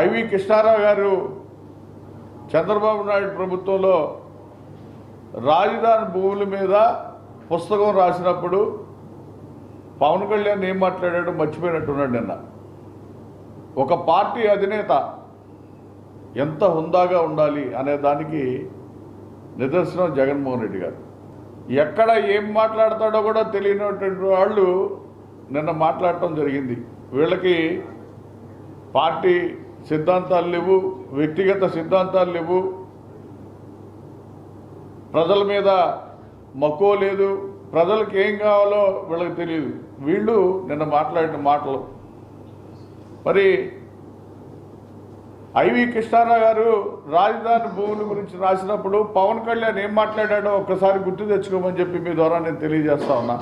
IV Krishnarao గారు చంద్రబాబు నాయుడు ప్రభుత్వంలో రాజధాని భూముల మీద పుస్తకం రాసినప్పుడు పవన్ కళ్యాణ్ ఏం మాట్లాడాడో మర్చిపోయినట్టున్నాడు నిన్న. ఒక పార్టీ అధినేత ఎంత హుందాగా ఉండాలి అనే దానికి నిదర్శనం జగన్మోహన్ రెడ్డి గారు. ఎక్కడ ఏం మాట్లాడతాడో కూడా తెలియనటువంటి వాళ్ళు నిన్న మాట్లాడటం జరిగింది. వీళ్ళకి పార్టీ సిద్ధాంతాలు లేవు వ్యక్తిగత సిద్ధాంతాలు లేవు. ప్రజల మీద మక్కువ లేదు. ప్రజలకు ఏం కావాలో వీళ్ళకి తెలియదు. వీళ్ళు నిన్న మాట్లాడిన మాటలు. మరి ఐవి కృష్ణారావు గారు రాజధాని భూముల గురించి రాసినప్పుడు పవన్ కళ్యాణ్ ఏం మాట్లాడాడో ఒక్కసారి గుర్తు తెచ్చుకోమని చెప్పి మీ ద్వారా నేను తెలియజేస్తా ఉన్నా.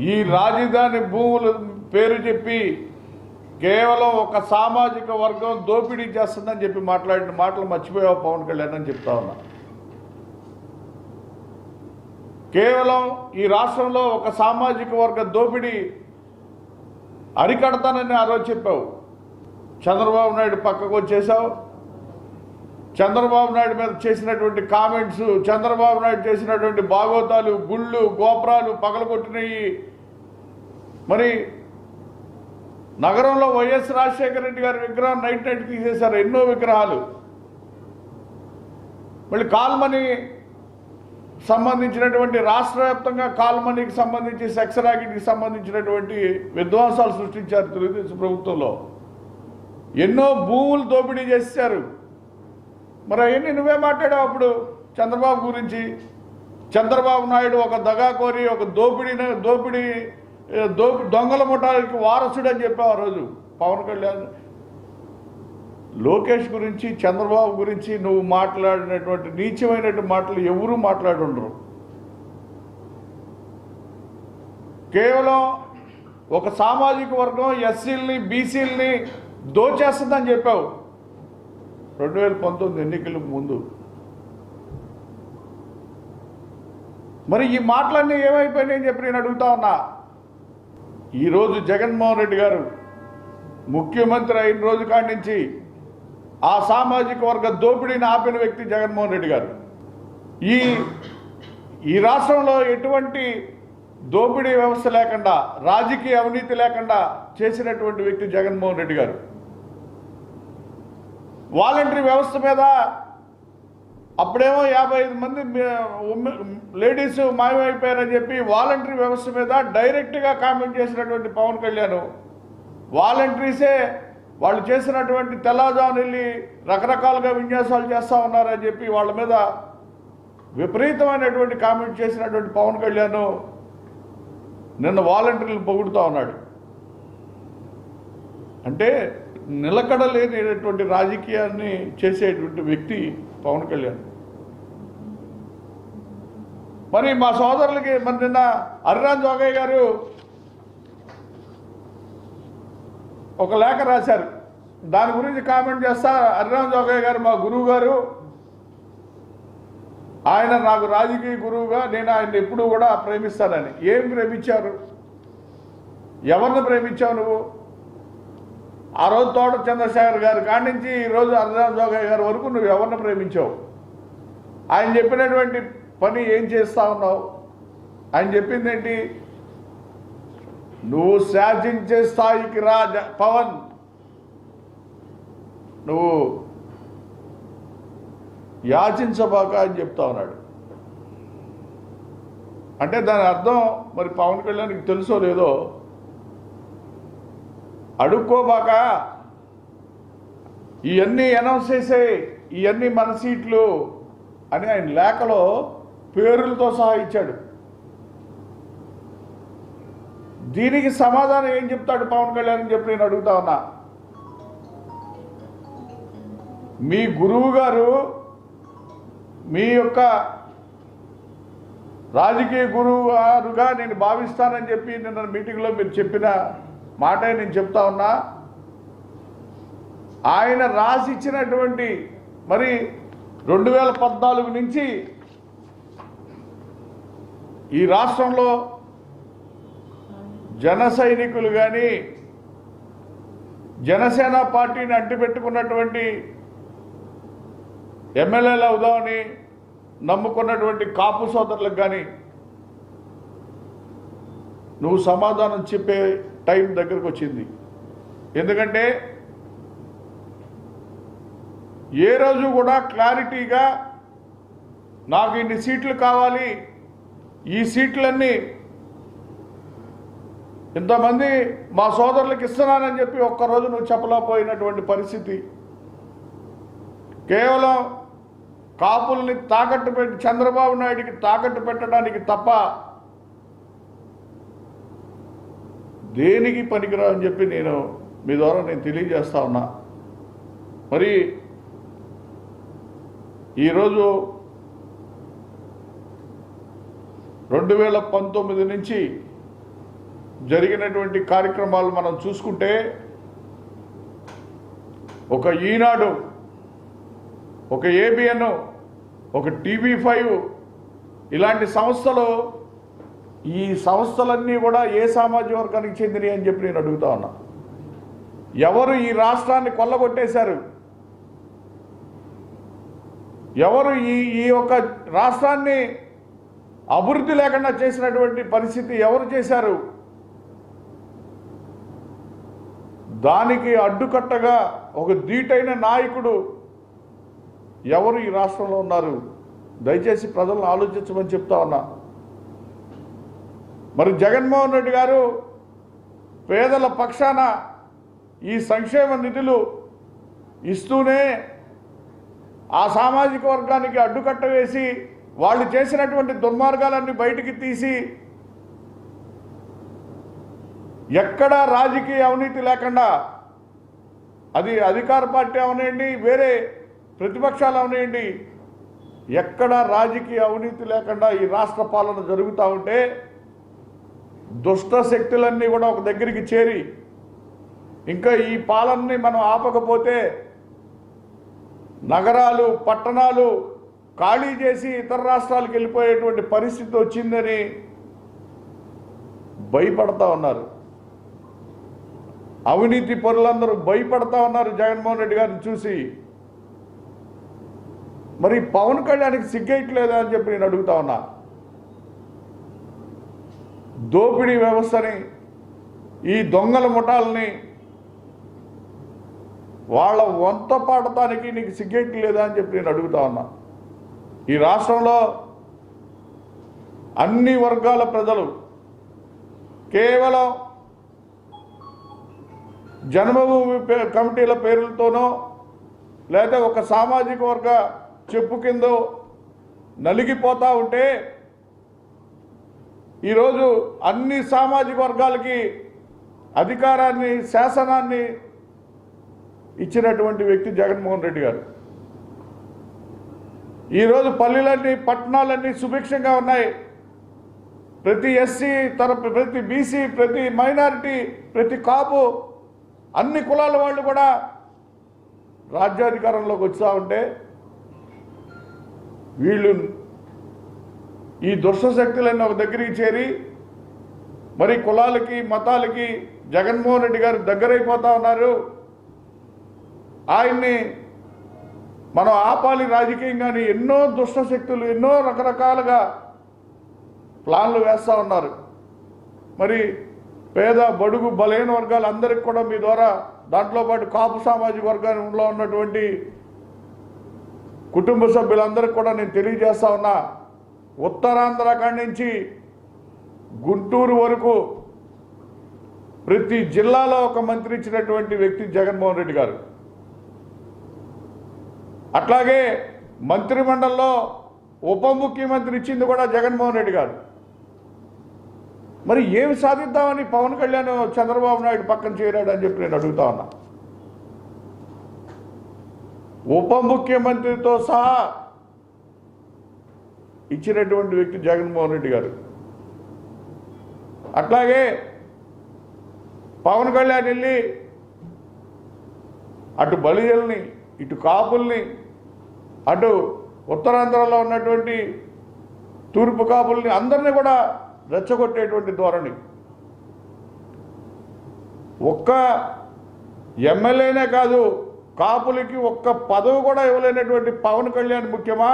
ఈ రాజధాని భూముల పేరు చెప్పి కేవలం ఒక సామాజిక వర్గం దోపిడీ చేస్తుందని చెప్పి మాట్లాడిన మాటలు మర్చిపోయావు పవన్ కళ్యాణ్ అని చెప్తా ఉన్నా. కేవలం ఈ రాష్ట్రంలో ఒక సామాజిక వర్గ దోపిడీ అరికడతానని ఆ రోజు చెప్పావు. చంద్రబాబు నాయుడు పక్కకు వచ్చేసావు. చంద్రబాబు నాయుడు మీద చేసినటువంటి కామెంట్స్ చంద్రబాబు నాయుడు చేసినటువంటి బాగోతాలు గుళ్ళు గోపురాలు పగలగొట్టినవి మరి నగరంలో వైఎస్ రాజశేఖర రెడ్డి గారి విగ్రహం నైట్ నైట్ తీసేశారు ఎన్నో విగ్రహాలు. మళ్ళీ కాల్మని సంబంధించినటువంటి రాష్ట్ర వ్యాప్తంగా కాల్మనీకి సంబంధించి సెక్స్ ర్యాకెట్కి సంబంధించినటువంటి విధ్వంసాలు సృష్టించారు తెలుగుదేశం ప్రభుత్వంలో. ఎన్నో భూములు దోపిడీ చేశారు మరి అవన్నీ నువ్వే మాట్లాడావు అప్పుడు చంద్రబాబు గురించి. చంద్రబాబు నాయుడు ఒక దగా కోరి ఒక దోపిడీ దోపిడీ దో దొంగల ముఠానికి వారసుడు అని చెప్పావు ఆ రోజు. పవన్ కళ్యాణ్ లోకేష్ గురించి చంద్రబాబు గురించి నువ్వు మాట్లాడినటువంటి నీచమైనటువంటి మాటలు ఎవరూ మాట్లాడుండరు. కేవలం ఒక సామాజిక వర్గం ఎస్సీల్ని బీసీల్ని దోచేస్తుందని చెప్పావు. రెండు వేల పంతొమ్మిది ఎన్నికలకు ముందు. మరి ఈ మాటలన్నీ ఏమైపోయినాయని చెప్పి నేను అడుగుతా ఉన్నా. ఈరోజు జగన్మోహన్ రెడ్డి గారు ముఖ్యమంత్రి అయిన రోజు కాడి నుంచి ఆ సామాజిక వర్గ దోపిడీని ఆపిన వ్యక్తి జగన్మోహన్ రెడ్డి గారు. ఈ ఈ రాష్ట్రంలో ఎటువంటి దోపిడీ వ్యవస్థ లేకుండా రాజకీయ అవినీతి లేకుండా చేసినటువంటి వ్యక్తి జగన్మోహన్ రెడ్డి గారు. వాలంటరీ వ్యవస్థ మీద అప్పుడేమో యాభై ఐదు మంది లేడీస్ మాయమైపోయారని చెప్పి వాలంటరీ వ్యవస్థ మీద డైరెక్ట్గా కామెంట్ చేసినటువంటి పవన్ కళ్యాణ్. వాలంటరీసే వాళ్ళు చేసినటువంటి తెల్లజాను వెళ్ళి రకరకాలుగా విన్యాసాలు చేస్తూ ఉన్నారని చెప్పి వాళ్ళ మీద విపరీతమైనటువంటి కామెంట్ చేసినటువంటి పవన్ కళ్యాణ్ నిన్న వాలంటీర్లు పొగుడుతూ ఉన్నాడు. అంటే నిలకడ లేనిటువంటి రాజకీయాన్ని చేసేటువంటి వ్యక్తి పవన్ కళ్యాణ్. మరి మా సోదరులకి మరి నిన్న అరిరామ్ జోగయ్య గారు ఒక లేఖ రాశారు. దాని గురించి కామెంట్ చేస్తా అరిరామ్ జోగయ్య గారు మా గురువు గారు. ఆయన నాకు రాజకీయ గురువుగా నేను ఆయన ఎప్పుడూ కూడా ప్రేమిస్తానని. ఏం ప్రేమించారు? ఎవరిని ప్రేమించావు నువ్వు? ఆ రోజు తోట చంద్రశేఖర్ గారి కాడి నుంచి ఈరోజు హరిరామ్ జోగయ్య గారి వరకు నువ్వు ఎవరిని ప్రేమించావు? ఆయన చెప్పినటువంటి పని ఏం చేస్తా ఉన్నావు? ఆయన చెప్పింది ఏంటి? నువ్వు శాసించే స్థాయికి రా పవన్. నువ్వు యాచించబాక అని చెప్తా ఉన్నాడు. అంటే దాని అర్థం మరి పవన్ కళ్యాణ్కి తెలుసో లేదో అడుక్కోబాక. ఇవన్నీ అనౌన్స్ చేసే ఇవన్నీ మన సీట్లు అని ఆయన లేఖలో పేర్లతో సహా ఇచ్చాడు. దీనికి సమాధానం ఏం చెప్తాడు పవన్ కళ్యాణ్ అని చెప్పి నేను అడుగుతా ఉన్నా. మీ గురువు గారు మీ యొక్క రాజకీయ గురువు గారుగా నేను భావిస్తానని చెప్పి నిన్న మీటింగ్లో మీరు చెప్పిన మాటే నేను చెప్తా ఉన్నా ఆయన రాసి ఇచ్చినటువంటి మరి రెండు వేల పద్నాలుగు నుంచి ఈ రాష్ట్రంలో జన సైనికులు కానీ జనసేన పార్టీని అంటిపెట్టుకున్నటువంటి ఎమ్మెల్యేలు అవుదామని నమ్ముకున్నటువంటి కాపు సోదరులకు కానీ నువ్వు సమాధానం చెప్పే టైం దగ్గరకు వచ్చింది. ఎందుకంటే ఏ రోజు కూడా క్లారిటీగా నాకు ఇన్ని సీట్లు కావాలి ఈ సీట్లన్నీ ఇంతమంది మా సోదరులకు ఇస్తున్నానని చెప్పి ఒక్కరోజు నువ్వు చెప్పలేకపోయినటువంటి పరిస్థితి. కేవలం కాపుల్ని తాకట్టు పెట్టి చంద్రబాబు నాయుడికి తాకట్టు పెట్టడానికి తప్ప దేనికి పనికిరా అని చెప్పి నేను మీ ద్వారా నేను తెలియజేస్తా ఉన్నా. మరి ఈరోజు రెండు వేల పంతొమ్మిది నుంచి జరిగినటువంటి కార్యక్రమాలు మనం చూసుకుంటే ఒక ఈనాడు ఒక ఏబిఎన్ ఒక టీవీ ఫైవ్ ఇలాంటి సంస్థలు ఈ సంస్థలన్నీ కూడా ఏ సామాజిక వర్గానికి చెందినవి అని చెప్పి నేను అడుగుతా ఉన్నా. ఎవరు ఈ రాష్ట్రాన్ని కొల్లగొట్టేశారు? ఎవరు ఈ ఈ యొక్క రాష్ట్రాన్ని అభివృద్ధి లేకుండా చేసినటువంటి పరిస్థితి ఎవరు చేశారు? దానికి అడ్డుకట్టగా ఒక ధీటైన నాయకుడు ఎవరు ఈ రాష్ట్రంలో ఉన్నారు? దయచేసి ప్రజలను ఆలోచించమని చెప్తా ఉన్నా. మరి జగన్మోహన్ రెడ్డి గారు పేదల పక్షాన ఈ సంక్షేమ నిధులు ఇస్తూనే ఆ సామాజిక వర్గానికి అడ్డుకట్ట వేసి వాళ్ళు చేసినటువంటి దుర్మార్గాలన్నీ బయటికి తీసి ఎక్కడా రాజకీయ అవినీతి లేకుండా అది అధికార పార్టీ అవనివ్వండి వేరే ప్రతిపక్షాలు అవనివ్వండి ఎక్కడా రాజకీయ అవినీతి లేకుండా ఈ రాష్ట్ర పాలన జరుగుతూ ఉంటే దుష్ట శక్తులన్నీ కూడా ఒక దగ్గరికి చేరి ఇంకా ఈ పాలనని మనం ఆపకపోతే నగరాలు పట్టణాలు ఖాళీ చేసి ఇతర రాష్ట్రాలకు వెళ్ళిపోయేటువంటి పరిస్థితి వచ్చిందని భయపడతా ఉన్నారు. అవినీతి పరులందరూ భయపడతా ఉన్నారు జగన్మోహన్ రెడ్డి గారిని చూసి. మరి పవన్ కళ్యాణ్కి సిగ్గేయట్లేదా అని చెప్పి నేను అడుగుతా ఉన్నా. దోపిడీ వ్యవస్థని ఈ దొంగల ముఠాలని వాళ్ళ వంత పాడటానికి నీకు సిగ్గేయట్లేదా లేదా అని చెప్పి నేను అడుగుతా ఉన్నా. ఈ రాష్ట్రంలో అన్ని వర్గాల ప్రజలు కేవలం జన్మభూమి పే- కమిటీల పేర్లతోనో లేదా ఒక సామాజిక వర్గ చెప్పు కిందో నలిగిపోతూ ఉంటే ఈరోజు అన్ని సామాజిక వర్గాలకి అధికారాన్ని శాసనాన్ని ఇచ్చినటువంటి వ్యక్తి జగన్మోహన్ రెడ్డి గారు. ఈరోజు పల్లెలన్నీ పట్టణాలన్నీ సుభిక్షంగా ఉన్నాయి. ప్రతి ఎస్సీ తరపు ప్రతి బీసీ ప్రతి మైనారిటీ ప్రతి కాపు అన్ని కులాల వాళ్ళు కూడా రాజ్యాధికారంలోకి వచ్చా ఉంటే వీళ్ళు ఈ దుష్ట శక్తులన్నీ ఒక దగ్గరికి చేరి మరి కులాలకి మతాలకి జగన్మోహన్ రెడ్డి గారు దగ్గరైపోతా ఉన్నారు. ఆయన్ని మనం ఆపాలి రాజకీయంగాని ఎన్నో దుష్ట శక్తులు ఎన్నో రకరకాలుగా ప్లాన్లు వేస్తూ ఉన్నారు. మరి పేద బడుగు బలహీన వర్గాలు అందరికి కూడా మీ ద్వారా దాంట్లో పాటు కాపు సామాజిక వర్గంలో ఉన్నటువంటి కుటుంబ సభ్యులందరికీ కూడా నేను తెలియజేస్తా ఉన్నా. ఉత్తరాంధ్ర కాడి నుంచి గుంటూరు వరకు ప్రతి జిల్లాలో ఒక మంత్రి ఇచ్చినటువంటి వ్యక్తి జగన్మోహన్ రెడ్డి గారు. అట్లాగే మంత్రిమండలిలో ఉప ముఖ్యమంత్రి ఇచ్చింది కూడా జగన్మోహన్ రెడ్డి గారు. మరి ఏమి సాధిద్దామని పవన్ కళ్యాణ్ చంద్రబాబు నాయుడు పక్కన చేరాడు అని చెప్పి నేను అడుగుతా ఉన్నా. ఉప ముఖ్యమంత్రితో సహా ఇచ్చినటువంటి వ్యక్తి జగన్మోహన్ రెడ్డి గారు. అట్లాగే పవన్ కళ్యాణ్ వెళ్ళి అటు బలిజల్ని ఇటు కాపుల్ని అటు ఉత్తరాంధ్రలో ఉన్నటువంటి తూర్పు కాపుల్ని అందరినీ కూడా రెచ్చగొట్టేటువంటి ధోరణి. ఒక్క ఎమ్మెల్యేనే కాదు కాపులకి ఒక్క పదవి కూడా ఇవ్వలేనటువంటి పవన్ కళ్యాణ్ ముఖ్యమా?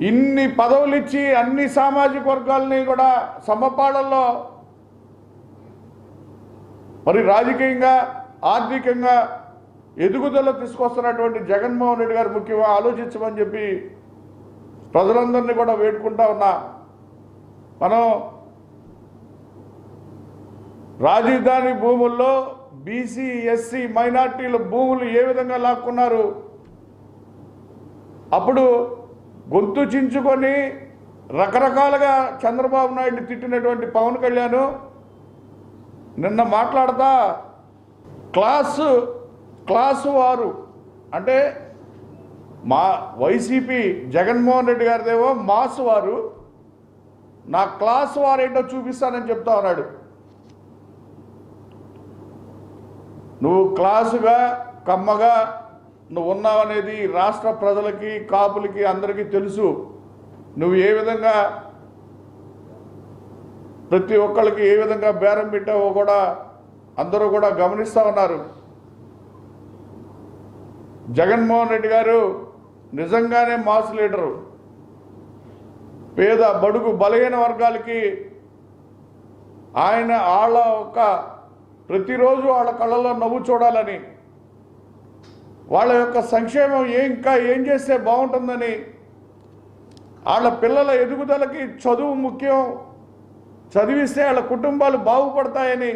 ఇన్ని పదవులు ఇచ్చి అన్ని సామాజిక వర్గాలని కూడా సమపాళల్లో మరి రాజకీయంగా ఆర్థికంగా ఎదుగుదల తీసుకొస్తున్నటువంటి జగన్మోహన్ రెడ్డి గారు ముఖ్యంగా ఆలోచించమని చెప్పి ప్రజలందరినీ కూడా వేడుకుంటా ఉన్నా. మనం రాజధాని భూముల్లో బీసీ ఎస్సీ మైనార్టీల భూములు ఏ విధంగా లాక్కున్నారు? అప్పుడు గొంతు చించుకొని రకరకాలుగా చంద్రబాబు నాయుడు తిట్టినటువంటి పవన్ కళ్యాణ్ నిన్న మాట్లాడతా క్లాసు క్లాసు వారు అంటే మా వైసీపీ జగన్మోహన్ రెడ్డి గారిదేమో మాస్ వారు నా క్లాస్ వారేంటో చూపిస్తానని చెప్తా ఉన్నాడు. నువ్వు క్లాసుగా కమ్మగా నువ్వు ఉన్నావనేది రాష్ట్ర ప్రజలకి కాపులకి అందరికీ తెలుసు. నువ్వు ఏ విధంగా ప్రతి ఒక్కళ్ళకి ఏ విధంగా బేరం పెట్టావో కూడా అందరూ కూడా గమనిస్తూ ఉన్నారు. జగన్మోహన్ రెడ్డి గారు నిజంగానే మాస్ లీడరు. పేద బడుగు బలహీన వర్గాలకి ఆయన వాళ్ళ ఒక ప్రతిరోజు వాళ్ళ కళ్ళలో నవ్వు చూడాలని వాళ్ళ యొక్క సంక్షేమం ఏ ఇంకా ఏం చేస్తే బాగుంటుందని వాళ్ళ పిల్లల ఎదుగుదలకి చదువు ముఖ్యం. చదివిస్తే వాళ్ళ కుటుంబాలు బాగుపడతాయని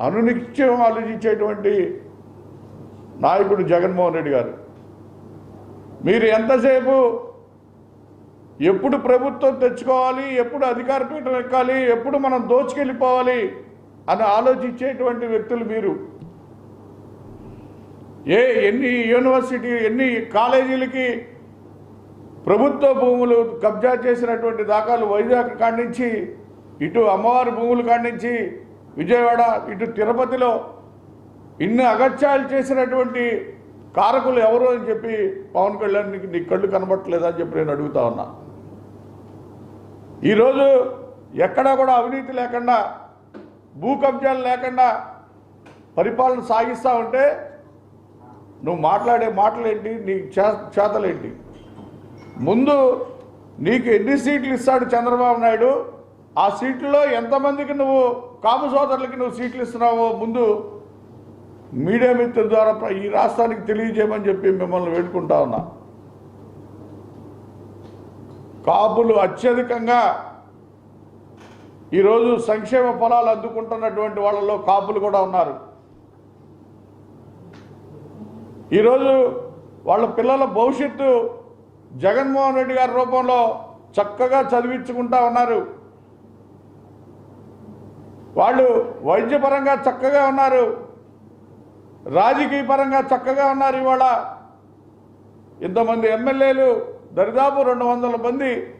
అనునిత్యం ఆలోచించేటువంటి నాయకుడు జగన్మోహన్ రెడ్డి గారు. మీరు ఎంతసేపు ఎప్పుడు ప్రభుత్వం తెచ్చుకోవాలి ఎప్పుడు అధికార పీఠం ఎక్కాలి ఎప్పుడు మనం దోచుకెళ్ళిపోవాలి అని ఆలోచించేటువంటి వ్యక్తులు మీరు. ఏ ఎన్ని యూనివర్సిటీ ఎన్ని కాలేజీలకి ప్రభుత్వ భూములు కబ్జా చేసినటువంటి దాఖలు వైజాగ్ కాడించి ఇటు అమ్మవారి భూములు కాడించి విజయవాడ ఇటు తిరుపతిలో ఇన్ని అగత్యాలు చేసినటువంటి కారకులు ఎవరు అని చెప్పి పవన్ కళ్యాణ్ నీకు నీ కళ్ళు కనబట్టలేదా అని చెప్పి నేను అడుగుతా ఉన్నా. ఈరోజు ఎక్కడా కూడా అవినీతి లేకుండా భూ కబ్జాలు లేకుండా పరిపాలన సాగిస్తూ ఉంటే నువ్వు మాట్లాడే మాటలేంటి? నీ చే చేతలేంటి? ముందు నీకు ఎన్ని సీట్లు ఇస్తాడు చంద్రబాబు నాయుడు? ఆ సీట్లలో ఎంతమందికి నువ్వు కాపు సోదరులకి నువ్వు సీట్లు ఇస్తున్నావో ముందు మీడియా మిత్రుల ద్వారా ఈ రాష్ట్రానికి తెలియజేయమని చెప్పి మిమ్మల్ని వేడుకుంటా ఉన్నా. కాపులు అత్యధికంగా ఈరోజు సంక్షేమ ఫలాలు అందుకుంటున్నటువంటి వాళ్ళలో కాపులు కూడా ఉన్నారు. ఈరోజు వాళ్ళ పిల్లల భవిష్యత్తు జగన్మోహన్ రెడ్డి గారి రూపంలో చక్కగా చదివించుకుంటా ఉన్నారు. వాళ్ళు వైద్యపరంగా చక్కగా ఉన్నారు. రాజకీయ పరంగా చక్కగా ఉన్నారు ఇవాళ. ఇంతమంది ఎమ్మెల్యేలు దరిదాపు రెండు వందల మంది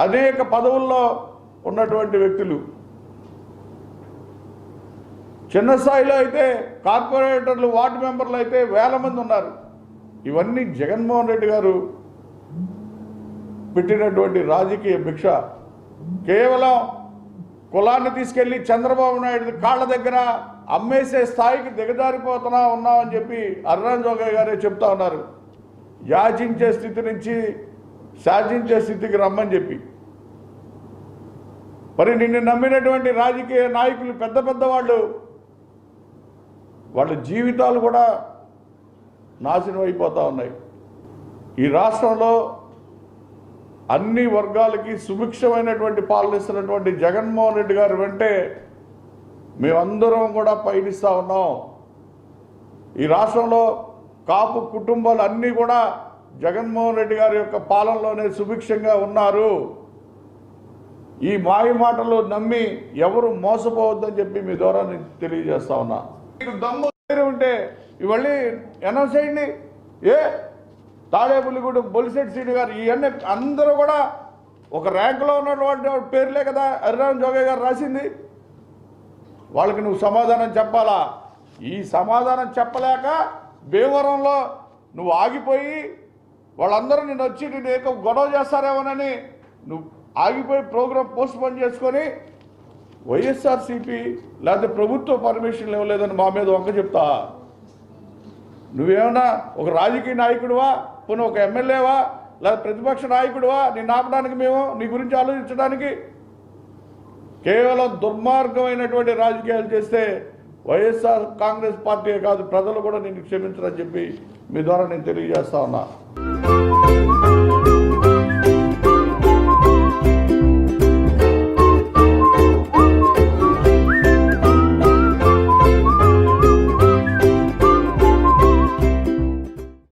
అనేక పదవుల్లో ఉన్నటువంటి వ్యక్తులు. చిన్న స్థాయిలో అయితే కార్పొరేటర్లు వార్డు మెంబర్లు అయితే వేల మంది ఉన్నారు. ఇవన్నీ జగన్మోహన్ రెడ్డి గారు పెట్టినటువంటి రాజకీయ భిక్ష. కేవలం కులాన్ని తీసుకెళ్ళి చంద్రబాబు నాయుడు కాళ్ళ దగ్గర అమ్మేసే స్థాయికి దిగజారిపోతున్నా ఉన్నామని చెప్పి అర్రాన్ జోగయ్య గారే చెప్తా ఉన్నారు. యాచించే స్థితి నుంచి శాసించే స్థితికి రమ్మని చెప్పి. మరి నిన్ను నమ్మినటువంటి రాజకీయ నాయకులు పెద్ద పెద్ద వాళ్ళు వాళ్ళ జీవితాలు కూడా నాశనం అయిపోతూ ఉన్నాయి. ఈ రాష్ట్రంలో అన్ని వర్గాలకి సుభిక్షమైనటువంటి పాలనిస్తున్నటువంటి జగన్మోహన్ రెడ్డి గారు వెంటే మేమందరం కూడా పయనిస్తూ ఉన్నాం. ఈ రాష్ట్రంలో కాపు కుటుంబాలు అన్నీ కూడా జగన్మోహన్ రెడ్డి గారి యొక్క పాలనలోనే సుభిక్షంగా ఉన్నారు. ఈ మాయ మాటలు నమ్మి ఎవరు మోసపోవద్దని చెప్పి మీ ద్వారా నేను తెలియజేస్తా ఉన్నా. మీకు దమ్ము ఉంటే ఇవన్నీ అనౌన్స్ చేయండి. ఏ? తాడేపల్లిగూడెం బొలిసెట్ సీడి గారు ఇవన్నీ అందరూ కూడా ఒక ర్యాంకులో ఉన్నటువంటి పేర్లే కదా హరిరామ్ జోగయ్య గారు రాసింది. వాళ్ళకి నువ్వు సమాధానం చెప్పాలా? ఈ సమాధానం చెప్పలేక భీమవరంలో నువ్వు ఆగిపోయి వాళ్ళందరూ నేను వచ్చి నేను ఏక గొడవ చేస్తారేమోనని నువ్వు ఆగిపోయి ప్రోగ్రాం పోస్ట్ పోన్ చేసుకొని వైఎస్ఆర్సీపీ లేకపోతే ప్రభుత్వ పర్మిషన్ ఇవ్వలేదని మా మీద వంక చెప్తా. నువ్వేమన్నా ఒక రాజకీయ నాయకుడివా? పోనీ ఒక ఎమ్మెల్యేవా? లేదా ప్రతిపక్ష నాయకుడివా? నిన్ను ఆపడానికి మేము నీ గురించి ఆలోచించడానికి? కేవలం దుర్మార్గమైనటువంటి రాజకీయాలు చేస్తే వైఎస్ఆర్ కాంగ్రెస్ పార్టీ కాదు ప్రజలు కూడా నిన్ను క్షమించరని చెప్పి మీ ద్వారా నేను తెలియజేస్తా ఉన్నా.